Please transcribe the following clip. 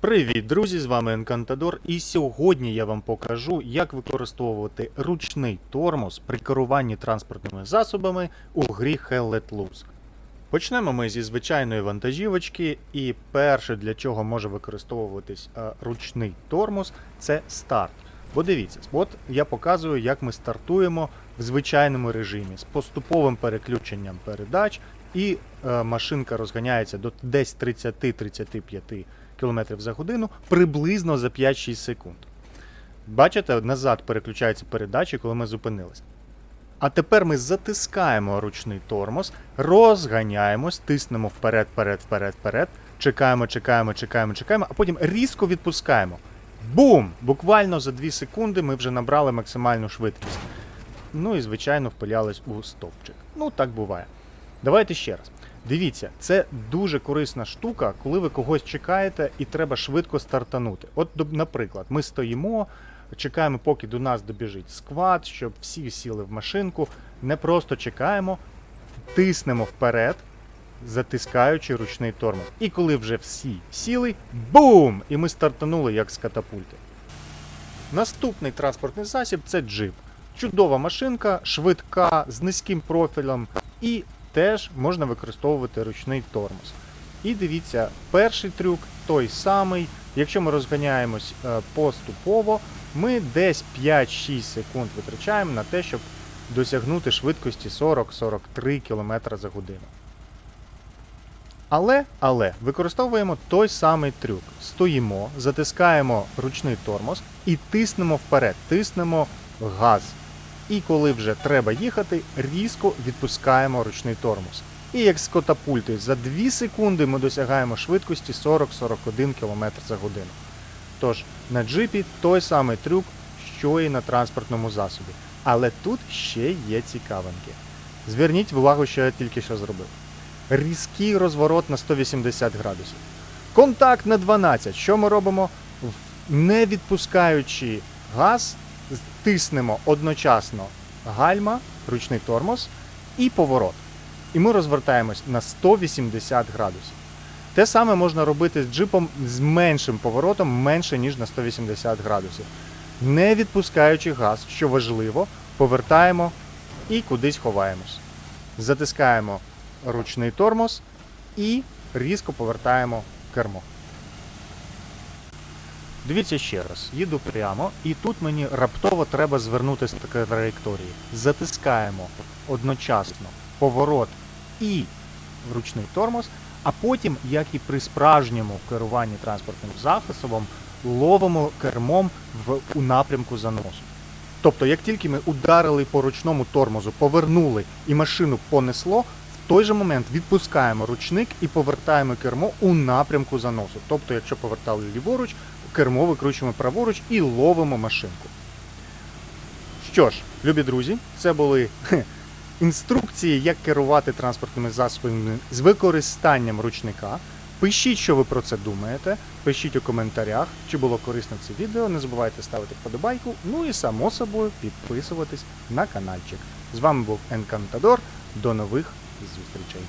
Привіт, друзі! З вами Енкантадор, і сьогодні я вам покажу, як використовувати ручний тормоз при керуванні транспортними засобами у грі Hell Let Loose. Почнемо ми зі звичайної вантажівочки, і перше, для чого може використовуватись е, ручний тормоз, це старт. Бо дивіться, от я показую, як ми стартуємо в звичайному режимі з поступовим переключенням передач, і е, машинка розганяється до десь 30-35 км за годину приблизно за 5-6 секунд. Бачите, назад переключаються передачі, коли ми зупинилися. А тепер ми затискаємо ручний тормоз, розганяємось, тиснемо вперед, вперед, вперед, вперед, чекаємо, чекаємо, чекаємо, чекаємо, а потім різко відпускаємо. Бум! Буквально за 2 секунди ми вже набрали максимальну швидкість. Ну і, звичайно, впилялись у стовпчик. Ну, так буває. Давайте ще раз. Дивіться, це дуже корисна штука, коли ви когось чекаєте і треба швидко стартанути. От, наприклад, ми стоїмо, чекаємо, поки до нас добіжить сквад, щоб всі сіли в машинку. Не просто чекаємо, тиснемо вперед, затискаючи ручний тормоз. І коли вже всі сіли, бум! І ми стартанули як з катапульти. Наступний транспортний засіб це джип. Чудова машинка, швидка, з низьким профілем і теж можна використовувати ручний тормоз. І дивіться, перший трюк той самий. Якщо ми розганяємось е, поступово, ми десь 5-6 секунд витрачаємо на те, щоб досягнути швидкості 40-43 км за годину. Але, але використовуємо той самий трюк. Стоїмо, затискаємо ручний тормоз і тиснемо вперед, тиснемо газ. І коли вже треба їхати, різко відпускаємо ручний тормоз. І як з катапульти, за 2 секунди ми досягаємо швидкості 40-41 км за годину. Тож на джипі той самий трюк, що і на транспортному засобі. Але тут ще є цікавинки. Зверніть увагу, що я тільки що зробив. Різкий розворот на 180 градусів. Контакт на 12. Що ми робимо? Не відпускаючи газ, тиснемо одночасно гальма, ручний тормоз і поворот. І ми розвертаємось на 180 градусів. Те саме можна робити з джипом з меншим поворотом, менше ніж на 180 градусів. Не відпускаючи газ, що важливо, повертаємо і кудись ховаємось. Затискаємо ручний тормоз і різко повертаємо кермо. Дивіться ще раз, їду прямо, і тут мені раптово треба звернути з такої траєкторії. Затискаємо одночасно поворот і ручний тормоз, а потім, як і при справжньому керуванні транспортним засобом, ловимо кермом в, у напрямку заносу. Тобто, як тільки ми ударили по ручному тормозу, повернули і машину понесло, в той же момент відпускаємо ручник і повертаємо кермо у напрямку заносу. Тобто, якщо повертали ліворуч, кермо викручуємо праворуч і ловимо машинку. Що ж, любі друзі, це були інструкції, як керувати транспортними засобами з використанням ручника. Пишіть, що ви про це думаєте. Пишіть у коментарях, чи було корисно це відео. Не забувайте ставити вподобайку. Ну і само собою підписуватись на каналчик. З вами був Енкантадор. До нових зустрічей.